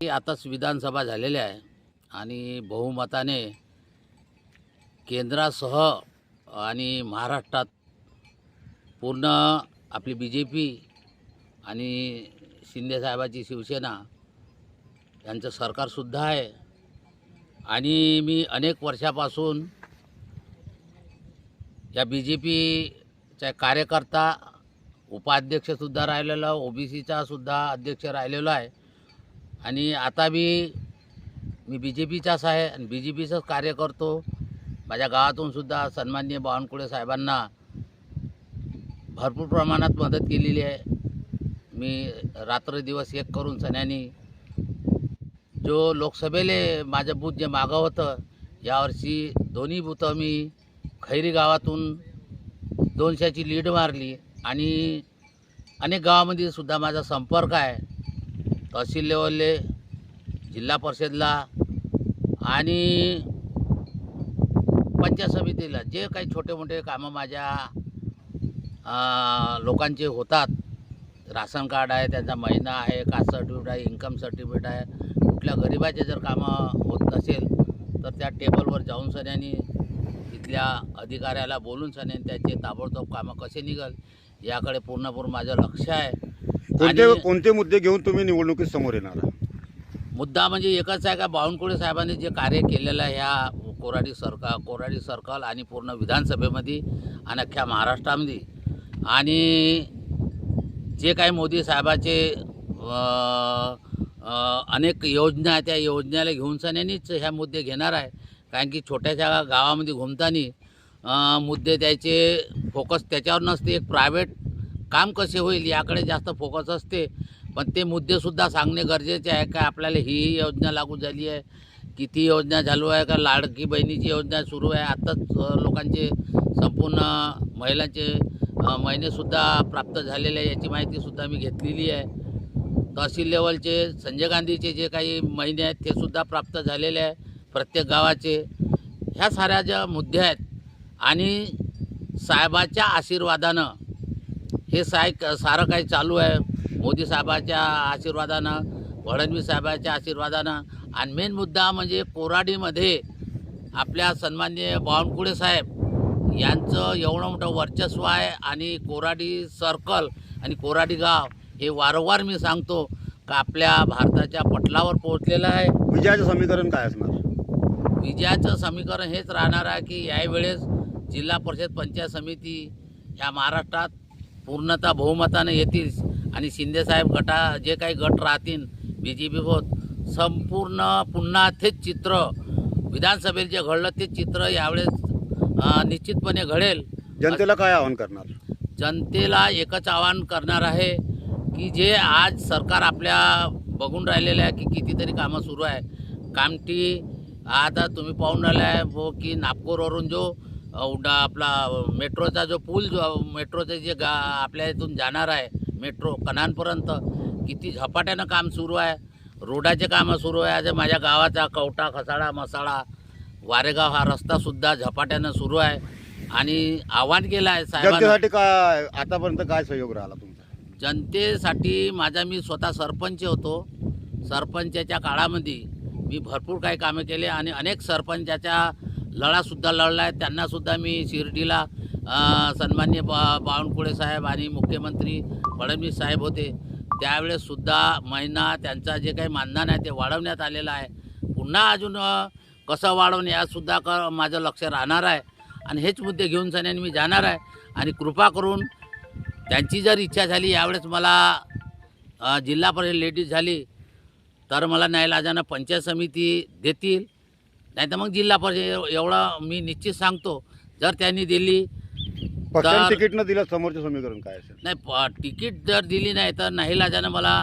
की आताच विधानसभा झालेल्या आहे आणि बहुमताने केंद्रासह आणि महाराष्ट्रात पूर्ण आपली बी जे पी आणि शिंदेसाहेबाची शिवसेना यांचं सरकारसुद्धा आहे. आणि मी अनेक वर्षापासून या बी जे पीचा कार्यकर्ता उपाध्यक्षसुद्धा राहिलेला ओ बी सीचा सुद्धा अध्यक्ष राहिलेलो आहे. आणि आता बी मी बी जे पीचाच आहे आणि बी जे पीचंच कार्य करतो. माझ्या गावातून सुद्धा सन्माननीय बावनकुळे साहेबांना भरपूर प्रमाणात मदत केलेली आहे. मी रात्रदिवस एक करून सन्यानी. जो लोकसभेले माझं बूथ जे मागं होतं यावर्षी दोन्ही बूथं मी खैरी गावातून दोनशेची लीड मारली आणि अनेक गावामध्ये सुद्धा माझा संपर्क आहे. तहसील लेवलले जिल्हा परिषदला आणि पंचायत समितीला जे काही छोटे मोठे कामं माझ्या लोकांचे होतात. राशन कार्ड आहे त्यांचा महिना आहे कास्ट सर्टिफिकेट आहे इन्कम सर्टिफिकेट आहे. कुठल्या गरिबाचे जर कामं होत नसेल तर त्या टेबलवर जाऊन सन्यानी तिथल्या अधिकाऱ्याला बोलून सन्यानी त्याचे ताबडतोब कामं कसे निघल याकडे पूर्णपूर्ण माझं लक्ष आहे. कोणते आणि- कोणते मुद्दे घेऊन तुम्ही निवडणुकीत समोर येणार आहात? मुद्दा म्हणजे एकच आहे का बावनकुळे साहेबांनी जे कार्य केलेलं आहे ह्या कोराडी सरकार कोराडी सर्कल आणि पूर्ण विधानसभेमध्ये आणि अख्ख्या महाराष्ट्रामध्ये. आणि जे काही मोदी साहेबाचे अं, अं, अनेक योजना आहेत त्या योजनेला घेऊन सन्यानीच ह्या मुद्दे घेणार आहे. कारण की छोट्याशा गावामध्ये घुमताना मुद्दे त्याचे फोकस त्याच्यावर नसते. एक प्रायव्हेट काम कसे होईल याकडे जास्त फोकस असते. पण ते मुद्देसुद्धा सांगणे गरजेचे आहे. का आपल्याला ही योजना लागू झाली आहे? किती योजना चालू आहे? का लाडकी बहिणीची योजना सुरू आहे? आत्ताच लोकांचे संपूर्ण महिलांचे महिनेसुद्धा प्राप्त झालेले आहे. याची माहितीसुद्धा मी घेतलेली आहे. तहसील लेवलचे संजय गांधीचे जे काही महिने आहेत ते सुद्धा प्राप्त झालेले आहे. प्रत्येक गावाचे. ह्या साऱ्या ज्या मुद्दे आहेत आणि साहेबाच्या आशीर्वादानं हे साय सारं काही चालू आहे. मोदी साहेबाच्या आशीर्वादानं फडणवीस साहेबाच्या आशीर्वादानं. आणि मेन मुद्दा म्हणजे कोराडीमध्ये आपल्या सन्माननीय बावनकुळे साहेब यांचं एवढं मोठं वर्चस्व आहे आणि कोराडी सर्कल आणि कोराडी गाव हे वारंवार मी सांगतो का आपल्या भारताच्या पटलावर पोहोचलेलं आहे. विजयाचं समीकरण काय असणार? विजयाचं समीकरण हेच राहणार आहे की यावेळेस जिल्हा परिषद पंचायत समिती ह्या महाराष्ट्रात पूर्णतः बहुमतानं येतील. आणि शिंदेसाहेब गटा जे काही गट राहतील बी जे पी होत संपूर्ण पुन्हा तेच चित्र विधानसभेत जे घडलं ते चित्र यावेळेस निश्चितपणे घडेल. जनतेला काय आवाहन करणार? जनतेला एकच आवाहन करणार आहे की जे आज सरकार आपल्या बघून राहिलेलं आहे की कितीतरी कामं सुरू आहे. कामठी आता तुम्ही पाहून राहिले आहे वो की नागपूरवरून जो उड्डा आपला मेट्रोचा जो पूल जो मेट्रोचे जे गा आपल्या इथून जाणार आहे मेट्रो कणांपर्यंत किती झपाट्यानं काम सुरू आहे. रोडाचे कामं सुरू आहे. आज माझ्या गावाचा कवटा खसाडा मसाळा वारेगाव हा रस्तासुद्धा झपाट्यानं सुरू आहे. आणि आव्हान केलं आहे साहेबांना. जनतेसाठी काय आतापर्यंत काय सहयोग राहिला तुमचा? जनतेसाठी माझा मी स्वतः सरपंच होतो. सरपंचाच्या काळामध्ये मी भरपूर काही कामं केले आणि अनेक सरपंचाच्या लढासुद्धा लढला आहे त्यांनासुद्धा मी शिर्डीला सन्मान्य बा बावनकुळे साहेब आणि मुख्यमंत्री फडणवीस साहेब होते. त्यावेळेससुद्धा महिना त्यांचा जे काही मानधन आहे ते वाढवण्यात आलेलं आहे. पुन्हा अजून कसं वाढवणे यातसुद्धा क माझं लक्ष राहणार आहे. आणि हेच मुद्दे घेऊन सन्यानी मी जाणार आहे. आणि कृपा करून त्यांची जर इच्छा झाली यावेळेस मला जिल्हापर्यंत जिल्हा परिषद लेडीज झाली तर मला न्यायलाजानं पंचायत समिती देतील. नाही तर मग जिल्हा परिषद एव- एवढं मी निश्चित सांगतो जर त्यांनी दिली पक्षाने तर- तिकीट न दिलं समोरचं समीकरण काय असेल? नाही प- तिकीट जर दिली नाही तर नाहीलाजानं मला